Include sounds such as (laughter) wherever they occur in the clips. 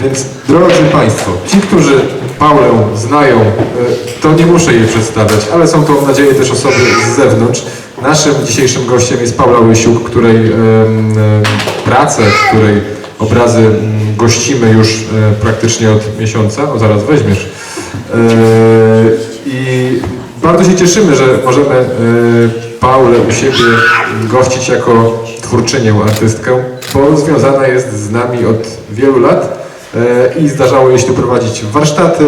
Więc drodzy Państwo, ci, którzy Paulę znają, e, to nie muszę jej przedstawiać, ale są to mam nadzieję też osoby z zewnątrz. Naszym dzisiejszym gościem jest Paula Łysiuk, której pracę, której obrazy gościmy już e, praktycznie od miesiąca. O, zaraz weźmiesz. E, I bardzo się cieszymy, że możemy Paulę u siebie gościć jako twórczynię, artystkę, bo związana jest z nami od wielu lat i zdarzało jej się tu prowadzić warsztaty,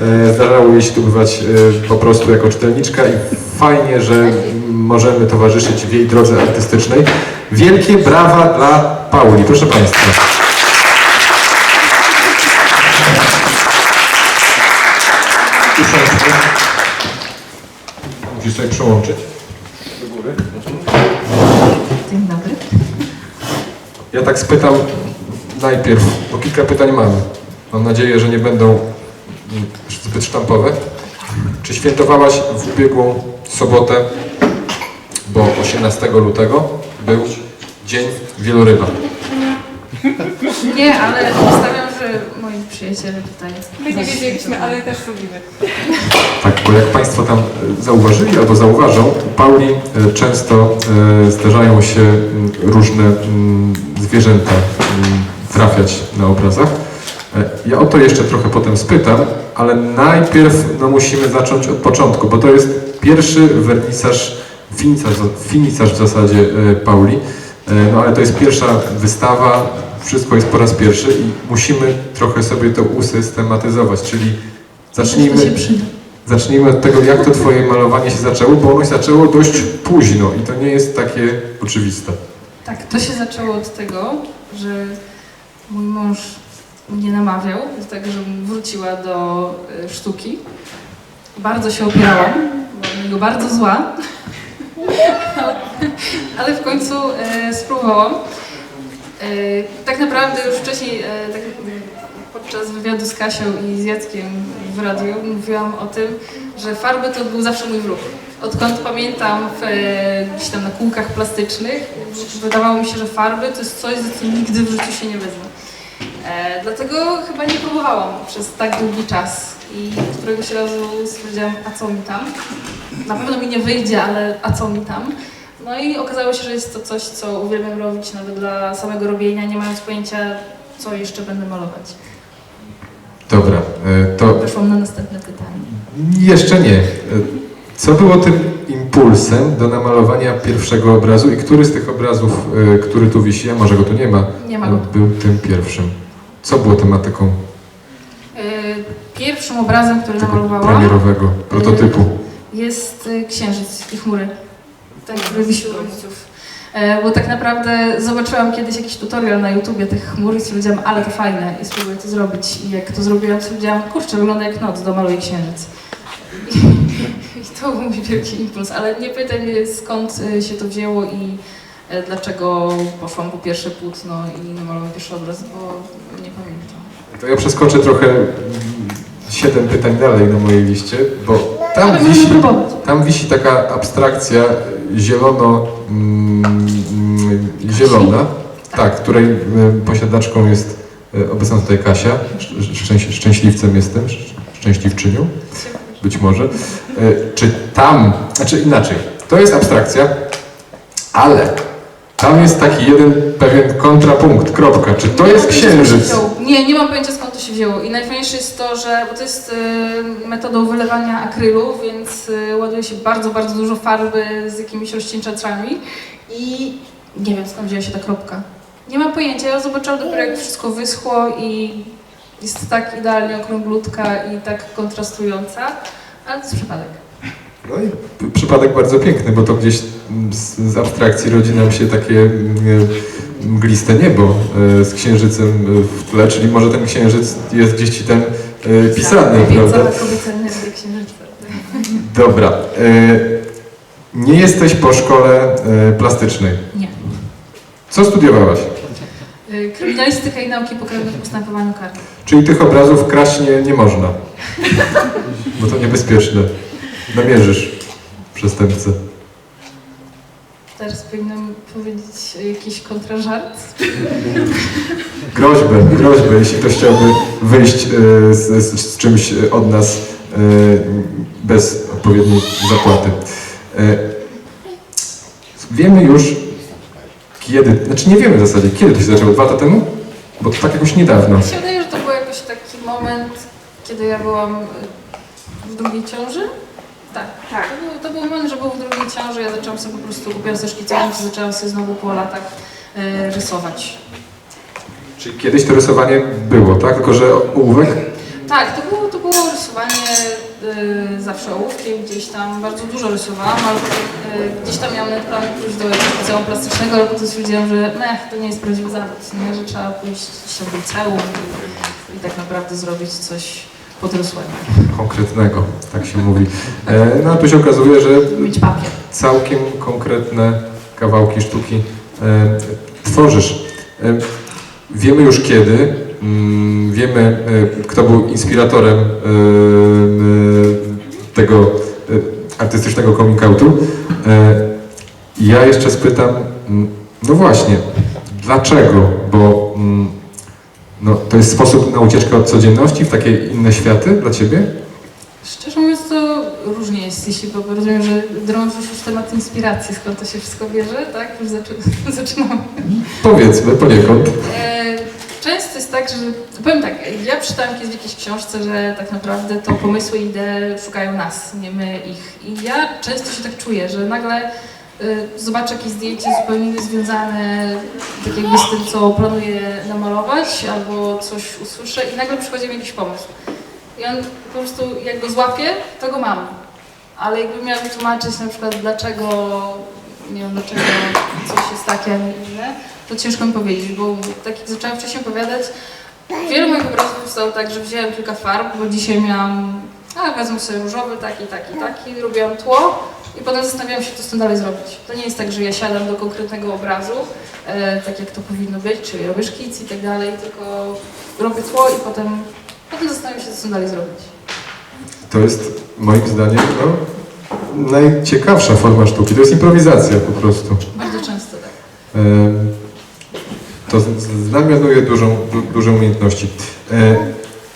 e, zdarzało jej się tu bywać e, po prostu jako czytelniczka i fajnie, że możemy towarzyszyć w jej drodze artystycznej. Wielkie brawa dla Pauli, proszę Państwa. Musisz sobie przełączyć do góry. Dzień dobry. Ja tak spytam najpierw, bo kilka pytań mamy. Mam nadzieję, że nie będą zbyt sztampowe. Czy świętowałaś w ubiegłą sobotę, bo 18 lutego był Dzień Wieloryba. Nie, ale obstawiam, że moi przyjaciele tutaj... My nie wiedzieliśmy, ale też lubimy. Tak, bo jak Państwo tam e, zauważyli albo zauważą, u Pauli e, często e, zdarzają się mm, różne mm, zwierzęta mm, trafiać na obrazach. E, Ja o to jeszcze trochę potem spytam, ale najpierw no, musimy zacząć od początku, bo to jest pierwszy wernisaż, finisaż, finisaż w zasadzie e, Pauli. E, No ale to jest pierwsza wystawa, wszystko jest po raz pierwszy i musimy trochę sobie to usystematyzować, czyli zacznijmy... Zacznijmy od tego, jak to Twoje malowanie się zaczęło, bo ono się zaczęło dość późno i to nie jest takie oczywiste. Tak, to się zaczęło od tego, że mój mąż mnie namawiał do tego, żebym wróciła do y, sztuki. Bardzo się opierałam, byłam niego bardzo zła, (laughs) ale w końcu e, spróbowałam. E, tak naprawdę już wcześniej, tak, podczas wywiadu z Kasią i z Jackiem w radiu mówiłam o tym, że farby to był zawsze mój wróg. Odkąd pamiętam w, gdzieś tam na kółkach plastycznych, wydawało mi się, że farby to jest coś, za co nigdy w życiu się nie wezmę. E, dlatego chyba nie próbowałam przez tak długi czas i któregoś razu stwierdziłam, a co mi tam? Na pewno mi nie wyjdzie, ale a co mi tam? No i okazało się, że jest to coś, co uwielbiam robić nawet dla samego robienia, nie mając pojęcia, co jeszcze będę malować. Dobra, e, to Weszłam na następne pytanie. jeszcze nie. E, Co było tym impulsem do namalowania pierwszego obrazu i który z tych obrazów, e, który tu wisi, a może go tu nie ma, Nie ma był tym pierwszym? Co było tematyką E, Pierwszym obrazem, który tego namalowałam, premierowego prototypu? jest e, księżyc i chmury. U rodziców. E, Bo tak naprawdę zobaczyłam kiedyś jakiś tutorial na YouTubie tych chmur i stwierdziłam, ale to fajne i spróbuję to zrobić. I jak to zrobiłam, stwierdziłam, kurczę, wygląda jak noc, domaluję księżyc. I, (laughs) I to był mój wielki impuls, ale nie pytaj mnie skąd e, się to wzięło i e, dlaczego poszłam po pierwsze płótno i namalowałam pierwszy obraz, bo nie pamiętam. To ja przeskoczę trochę siedem pytań dalej na mojej liście, bo tam wisi, tam wisi taka abstrakcja zielono, mm, mm, zielona, tak, której y, posiadaczką jest y, obecna tutaj Kasia, Szcz- szczęś, szczęśliwcem jestem, szcz- szczęśliwczynią, być może. Czy tam, znaczy inaczej, to jest abstrakcja, ale tam jest taki jeden pewien kontrapunkt, kropka. Czy to jest księżyc? Nie, nie mam pojęcia skąd to się wzięło. I najfajniejsze jest to, że bo to jest y, metodą wylewania akrylu, więc y, ładuje się bardzo, bardzo dużo farby z jakimiś rozcieńczaczami i nie wiem skąd wzięła się ta kropka. Nie mam pojęcia, ja zobaczyłam dopiero jak wszystko wyschło i jest tak idealnie okrąglutka i tak kontrastująca, ale to jest przypadek. No i przypadek bardzo piękny, bo to gdzieś mm, z, z abstrakcji rodzi nam się takie mm, e, mgliste niebo e, z księżycem e, w tle, czyli może ten księżyc jest gdzieś ci ten e, pisany, Tak, prawda? Energia księżyca. Dobra. E, nie jesteś po szkole plastycznej. Nie. Co studiowałaś? Kryminalistyka i nauki pokrewne w postępowaniu karnym. Czyli tych obrazów kraść nie, nie można. Bo to niebezpieczne. Namierzysz przestępcę. Teraz powinnam powiedzieć jakiś kontrażart. Groźbę, groźbę, jeśli ktoś chciałby wyjść e, z, z, z czymś od nas e, bez odpowiedniej zapłaty. E, Wiemy już kiedy, znaczy nie wiemy w zasadzie, kiedy to się zaczęło, dwa lata temu? Bo to tak jakoś niedawno. Mi się wydaje, że to był jakoś taki moment, kiedy ja byłam w drugiej ciąży. Tak, Tak. To, był, to był moment, że był w drugiej ciąży, ja zaczęłam sobie po prostu, kupiłam sobie szkicować, zaczęłam sobie znowu po latach y, rysować. Czyli kiedyś to rysowanie było, tak? Tylko, że ołówek? Tak, to było, to było rysowanie y, zawsze ołówkiem, gdzieś tam bardzo dużo rysowałam, ale y, gdzieś tam miałam plan pójść do liceum plastycznego, ale potem stwierdziłam, że mech, to nie jest prawdziwy zawód, nie? że trzeba pójść gdzieś tam do liceum i, i tak naprawdę zrobić coś podrosłego, Konkretnego, tak się mówi. E, No a tu się okazuje, że mieć papier. całkiem konkretne kawałki sztuki e, tworzysz. E, wiemy już kiedy, mm, wiemy kto był inspiratorem tego artystycznego coming outu. Ja jeszcze spytam, mm, no właśnie, dlaczego? Bo mm, no, to jest sposób na ucieczkę od codzienności w takie inne światy dla Ciebie? Szczerze mówiąc to różnie jest, jeśli bo rozumiem, że drążysz już temat inspiracji, skąd to się wszystko bierze, tak? Już zaczy, (laughs) zaczynamy. Powiedzmy poniekąd. E, Często jest tak, że powiem tak, ja przeczytałam kiedyś w jakiejś książce, że tak naprawdę to pomysły i idee szukają nas, nie my ich. I ja często się tak czuję, że nagle zobaczę jakieś zdjęcie zupełnie niezwiązane tak jakby z tym, co planuję namalować, albo coś usłyszę i nagle przychodzi mi jakiś pomysł. I on po prostu jak go złapię, to go mam. Ale jakby miała wytłumaczyć na przykład dlaczego, nie wiem dlaczego coś jest takie, a nie inne, to ciężko mi powiedzieć, bo tak jak zaczęłam wcześniej opowiadać, wiele moich obrazów powstało tak, że wziąłem kilka farb, bo dzisiaj miałam, a wezmę sobie różowy, taki, taki, taki, robiłam tło i potem zastanawiałam się, co z tym dalej zrobić. To nie jest tak, że ja siadam do konkretnego obrazu, e, tak jak to powinno być, czyli robię szkic i tak dalej, tylko robię tło i potem, potem zastanawiam się, co z tym dalej zrobić. To jest moim zdaniem no, najciekawsza forma sztuki. To jest improwizacja po prostu. Bardzo często tak. Em, To znamionuje dużą, du, duże umiejętności. E,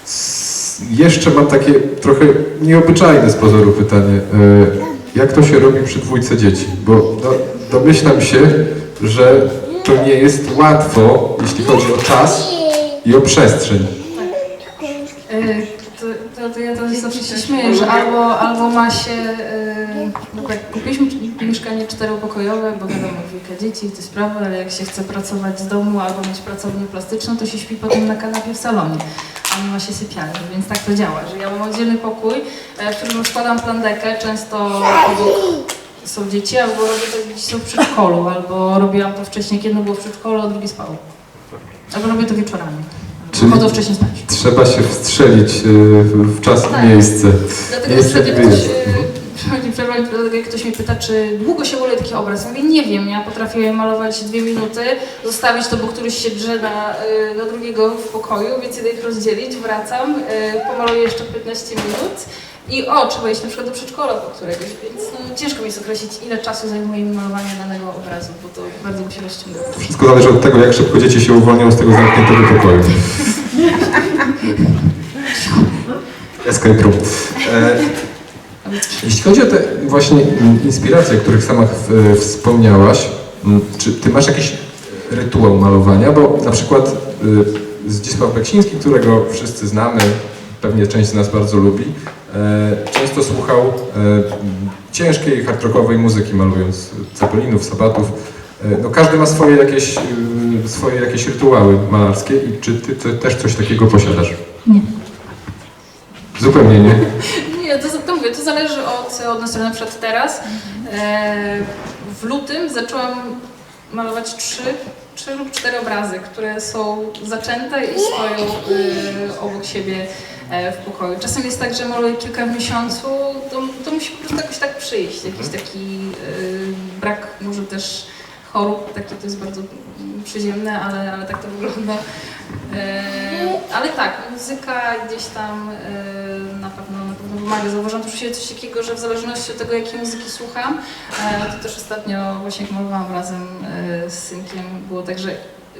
s- Jeszcze mam takie trochę nieobyczajne z pozoru pytanie. E, Jak to się robi przy dwójce dzieci? Bo no, domyślam się, że to nie jest łatwo, jeśli chodzi o czas i o przestrzeń. E, To, ja to zawsze się śmieję, że albo, albo ma się, tak, kupiliśmy mieszkanie czteropokojowe, bo wiadomo, dwójka dzieci te sprawy, ale jak się chce pracować z domu albo mieć pracownię plastyczną, to się śpi potem na kanapie w salonie, a nie ma się sypialni, więc tak to działa, że ja mam oddzielny pokój, e, w którym rozkładam plandekę, często obok są dzieci, albo robię to, dzieci są w przedszkolu, albo robiłam to wcześniej, kiedy było w przedszkolu, a drugie spało. Albo robię to wieczorami. Czyli- Chodzą wcześniej spać. Trzeba się wstrzelić e, w czas i Tak. miejsce. Dlatego jak ktoś, ktoś mnie pyta, czy długo się maluje taki obraz, ja mówię, nie wiem, ja potrafię malować dwie minuty, zostawić to, bo któryś się drze na, na drugiego w pokoju, więc idę ich rozdzielić, wracam, e, pomaluję jeszcze 15 minut i o, trzeba iść na przykład do przedszkola po któregoś, więc no, ciężko mi jest określić, ile czasu zajmuje mi malowanie danego obrazu, bo to bardzo mi się rozciąga. Wszystko zależy od tego, jak szybko dzieci się uwolnią z tego zamkniętego pokoju. (laughs) Escape room. E, jeśli chodzi o te właśnie inspiracje, o których sama w, wspomniałaś, czy ty masz jakiś rytuał malowania? Bo na przykład y, Zdzisław Beksiński, którego wszyscy znamy, pewnie część z nas bardzo lubi, e, często słuchał e, ciężkiej, hard rockowej muzyki, malując Cepelinów, Sabatów. E, No, każdy ma swoje jakieś, swoje jakieś rytuały malarskie i czy ty, ty też coś takiego posiadasz? Nie. Zupełnie nie. (laughs) To, zależy od, od nas. Na przykład teraz e, w lutym zaczęłam malować trzy, trzy lub cztery obrazy, które są zaczęte i stoją e, obok siebie e, w pokoju. Czasem jest tak, że maluję kilka w miesiącu, to, to musi po prostu jakoś tak przyjść, jakiś taki e, brak może też chorób, takie to jest bardzo przyziemne, ale, ale tak to wygląda. E, ale tak, muzyka gdzieś tam e, pomaga. Zauważam też coś takiego, że w zależności od tego, jakiej muzyki słucham, e, to też ostatnio właśnie jak malowałam razem e, z synkiem, było tak, że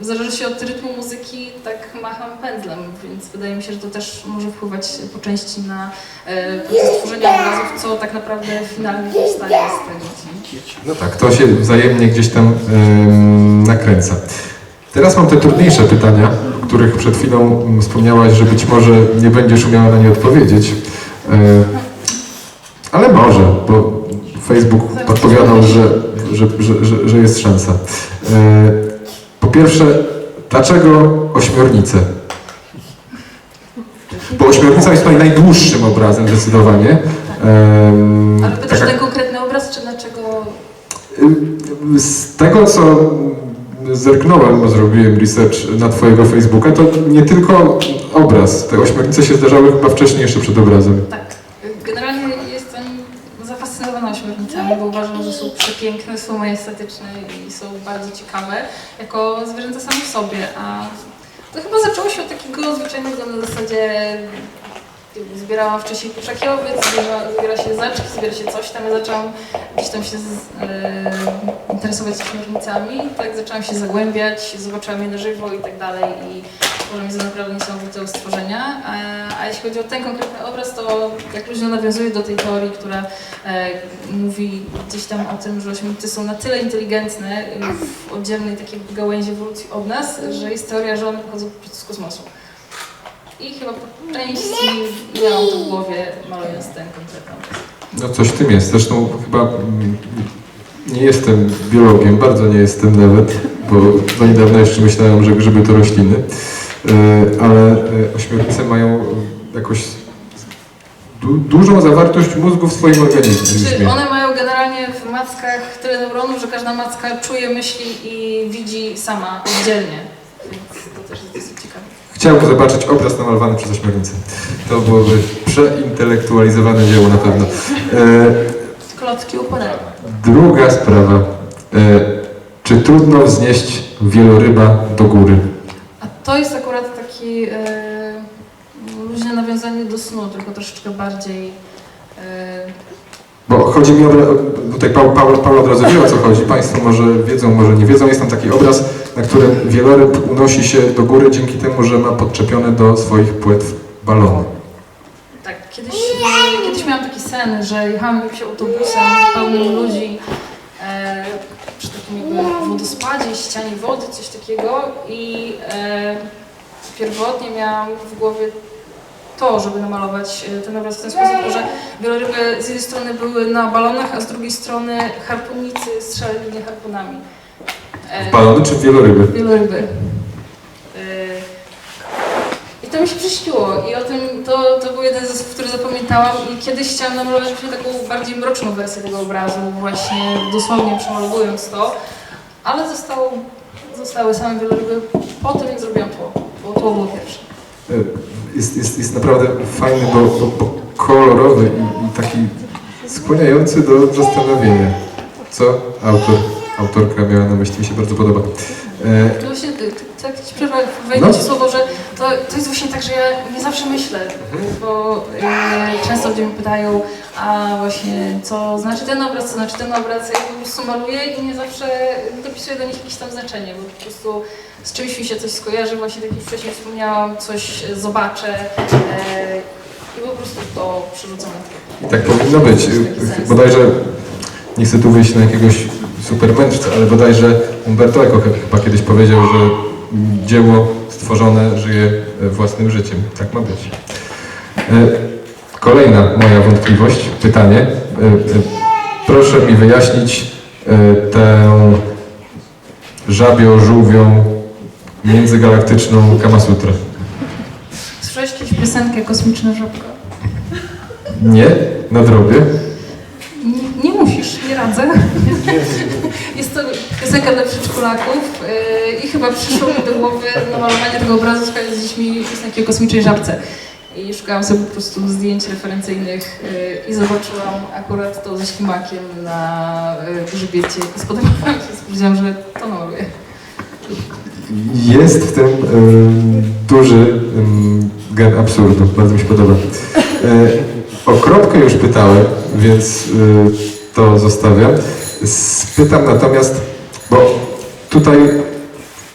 w zależności od rytmu muzyki tak macham pędzlem, więc wydaje mi się, że to też może wpływać po części na e, proces obrazów, co tak naprawdę finalnie powstaje z tego. No tak, to się wzajemnie gdzieś tam em, nakręca. Teraz mam te trudniejsze pytania, o których przed chwilą wspomniałaś, że być może nie będziesz umiała na nie odpowiedzieć. E, ale może, bo Facebook podpowiadał, że, że, że, że, jest szansa. E, po pierwsze, dlaczego ośmiornice? Bo ośmiornica jest tutaj najdłuższym obrazem zdecydowanie. Em, Ale pytasz taka- ten konkretny obraz, czy dlaczego z tego, co zerknąłem, bo zrobiłem research na Twojego Facebooka, to nie tylko obraz. Te ośmiornice się zdarzały chyba wcześniej jeszcze przed obrazem. Tak. Generalnie jestem zafascynowana ośmiornicami, bo uważam, że są przepiękne, są majestatyczne i są bardzo ciekawe jako zwierzęta same w sobie. A to chyba zaczęło się od takiego zwyczajnego na zasadzie zbierałam wcześniej puszaki owiec, zbiera, zbiera się zaczki, zbiera się coś tam. Ja zaczęłam gdzieś tam się z, e, interesować ośmiornicami, tak zaczęłam się zagłębiać, zobaczyłam je na żywo i tak dalej i uważam, że to naprawdę niesamowite stworzenia. A, a jeśli chodzi o ten konkretny obraz, to jak luźno nawiązuje do tej teorii, która e, mówi gdzieś tam o tym, że ośmiornice są na tyle inteligentne w oddzielnej takiej gałęzi ewolucji od nas, że jest teoria, że one pochodzą po prostu z kosmosu. I chyba po części miałam to w głowie, malując ten konkretny obraz. No coś w tym jest. Zresztą chyba mm, nie jestem biologiem, bardzo nie jestem nawet, bo do niedawna jeszcze myślałem, że grzyby to rośliny. E, Ale e, ośmiornice mają jakoś du dużą zawartość mózgu w swoim Czy organizmie. one mają generalnie w mackach tyle neuronów, że każda macka czuje myśli i widzi sama oddzielnie. Więc to też jest dosyć ciekawe. Chciałbym zobaczyć obraz namalowany przez ośmiornicę. To byłoby przeintelektualizowane dzieło na pewno. E, Klocki układają. Druga sprawa. E, czy trudno wznieść wieloryba do góry? A to jest akurat taki e, luźne nawiązanie do snu, tylko troszeczkę bardziej e, Bo chodzi mi o... Tutaj Paul, Paul, Paul od razu wie o co chodzi. Państwo może wiedzą, może nie wiedzą. Jest tam taki obraz, na którym wieloryb unosi się do góry dzięki temu, że ma podczepione do swoich płetw balony. Tak, kiedyś, kiedyś miałam taki sen, że jechałam jakimś autobusem pełnym ludzi e, przy takim jakby wodospadzie, ścianie wody, coś takiego i e, pierwotnie miałam w głowie to, żeby namalować e, ten obraz w ten sposób, że wieloryby z jednej strony były na balonach, a z drugiej strony harpunnicy strzelali mnie harpunami. E, W balony czy wieloryby? Wieloryby. Yy, I to mi się przyśniło i o tym, to, to był jeden z który zapamiętałam i kiedyś chciałam namalować właśnie taką bardziej mroczną wersję tego obrazu, właśnie dosłownie przemalowując to, ale zostało, zostały same wieloryby po tym, jak zrobiłam tło, bo to było pierwsze. E, Jest, jest, jest naprawdę fajny, bo, bo, bo kolorowy i, i taki skłaniający do zastanowienia. Co autor, autorka miała na myśli, mi się bardzo podoba. E, To właśnie, tak ci przerwę, wejdę No. ci słowo, że to, to jest właśnie tak, że ja nie zawsze myślę, bo y, często ludzie mnie pytają, a właśnie co znaczy ten obraz, co znaczy ten obraz, ja po prostu maluję i nie zawsze dopisuję do nich jakieś tam znaczenie, bo po prostu z czymś mi się coś skojarzy, właśnie tak jak wcześniej wspomniałam, coś zobaczę e, i po prostu to przerzucam na to. I tak powinno być. Bodajże, nie chcę tu wyjść na jakiegoś supermędrca, ale bodajże Umberto Eco chyba kiedyś powiedział, że dzieło stworzone żyje własnym życiem. Tak ma być. E, Kolejna moja wątpliwość, pytanie. E, e, Proszę mi wyjaśnić e, tę żabio-żółwią międzygalaktyczną Kamasutrę. Słyszałeś kiedyś piosenkę Kosmiczna Żabka? Nie? Nadrobię. Nie, nie radzę. Jest to piosenka dla przedszkolaków yy, i chyba przyszło mi do głowy namalowanie tego obrazu z dziećmi piosenki o kosmicznej żabce. I szukałam sobie po prostu zdjęć referencyjnych yy, i zobaczyłam akurat to ze ślimakiem na yy, grzbiecie i spodobała mi się, że to namaluję. Jest w tym ym, duży ym, gen absurdu, bardzo mi się podoba. E, O kropkę już pytałem, więc y, to zostawiam. Spytam natomiast, bo tutaj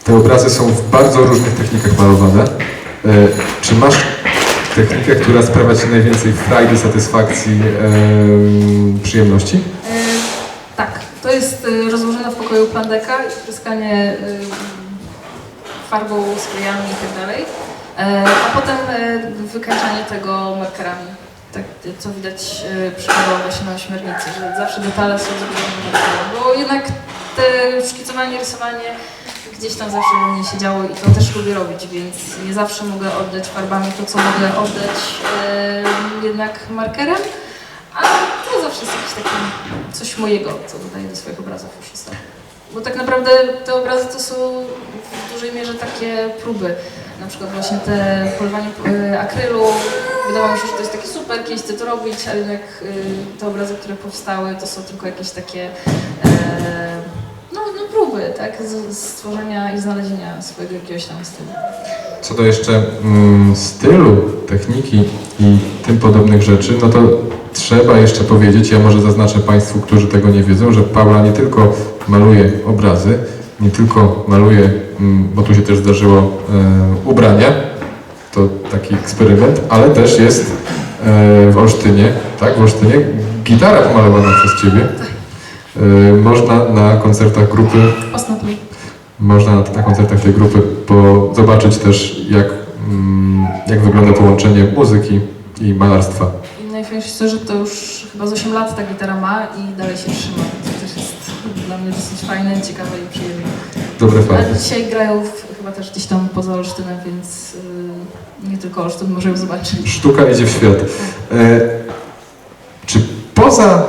te obrazy są w bardzo różnych technikach malowane. Y, czy masz technikę, która sprawia Ci najwięcej frajdy, satysfakcji, em, przyjemności? E, tak, to jest e, rozłożone w pokoju plandeka, pryskanie e, farbą, i dalej. E, a potem e, wykańczanie tego markerami. Tak, co widać e, przykładowo właśnie na ośmiornicy, że zawsze detale są zrobione bo jednak te szkicowanie, rysowanie gdzieś tam zawsze mnie się działo i to też lubię robić, więc nie zawsze mogę oddać farbami to, co mogę oddać e, jednak markerem, a to zawsze jest jakieś takie coś mojego, co dodaję do swoich obrazów już ostatnio. Bo tak naprawdę te obrazy to są w dużej mierze takie próby. Na przykład właśnie te polowanie e, akrylu. Wydawało mi się, że to jest takie super, kiedyś chcę to robić, ale jednak e, te obrazy, które powstały, to są tylko jakieś takie e, no, no próby, tak? Stworzenia i znalezienia swojego jakiegoś tam stylu. Co do jeszcze mm, stylu, techniki i tym podobnych rzeczy, no to trzeba jeszcze powiedzieć, ja może zaznaczę Państwu, którzy tego nie wiedzą, że Paula nie tylko maluje obrazy, nie tylko maluje, mm, bo tu się też zdarzyło, e, ubrania, to taki eksperyment, ale też jest e, w Olsztynie, tak, w Olsztynie, gitara pomalowana przez Ciebie. E, można na koncertach grupy można na koncertach tej grupy po, zobaczyć też, jak, mm, jak wygląda połączenie muzyki i malarstwa. I najfajniejsze że to już chyba z 8 lat ta gitara ma i dalej się trzyma. To też jest dla mnie dosyć fajne, ciekawe i przyjemne. Dobre Ale fakty. dzisiaj grają w, chyba też gdzieś tam poza Olsztynem, więc y, nie tylko Olsztyn może ją zobaczyć. Sztuka idzie w świat. E, czy poza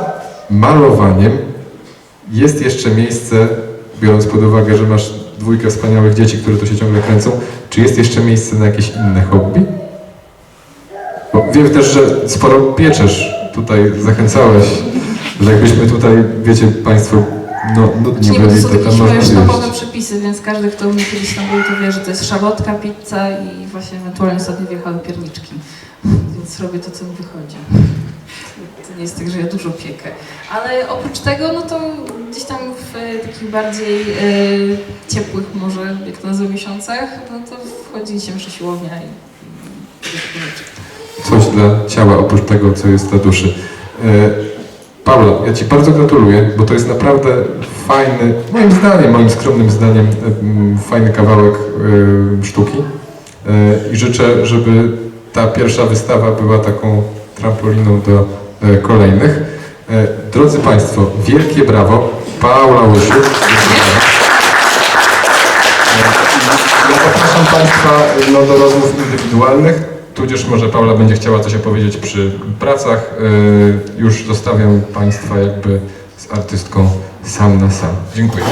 malowaniem jest jeszcze miejsce, biorąc pod uwagę, że masz dwójkę wspaniałych dzieci, które tu się ciągle kręcą, czy jest jeszcze miejsce na jakieś inne hobby? Bo wiem też, że sporo pieczesz. Tutaj zachęcałeś, że jakbyśmy tutaj, wiecie Państwo, no nudni Znaczy, nie, bo to byli, są to tam sztabowe przepisy, więc każdy, kto u mnie kiedyś tam był, to wie, że to jest szalotka, pizza i właśnie ewentualnie sobie wjechały pierniczki. Więc robię to, co mi wychodzi. To nie jest tak, że ja dużo piekę. Ale oprócz tego, no to gdzieś tam w e, takich bardziej e, ciepłych może, jak to nazywam, miesiącach, no to wchodzi cięższa siłownia i, i coś dla ciała oprócz tego, co jest dla duszy. E, Paula, ja Ci bardzo gratuluję, bo to jest naprawdę fajny, moim zdaniem, moim skromnym zdaniem, em, fajny kawałek em, sztuki. E, I życzę, żeby ta pierwsza wystawa była taką trampoliną do e, kolejnych. E, Drodzy Państwo, wielkie brawo. Paula Łysiuk. E, Ja zapraszam Państwa no, do rozmów indywidualnych, tudzież może Paula będzie chciała coś opowiedzieć przy pracach. Yy, Już zostawiam Państwa jakby z artystką sam na sam. Dziękuję.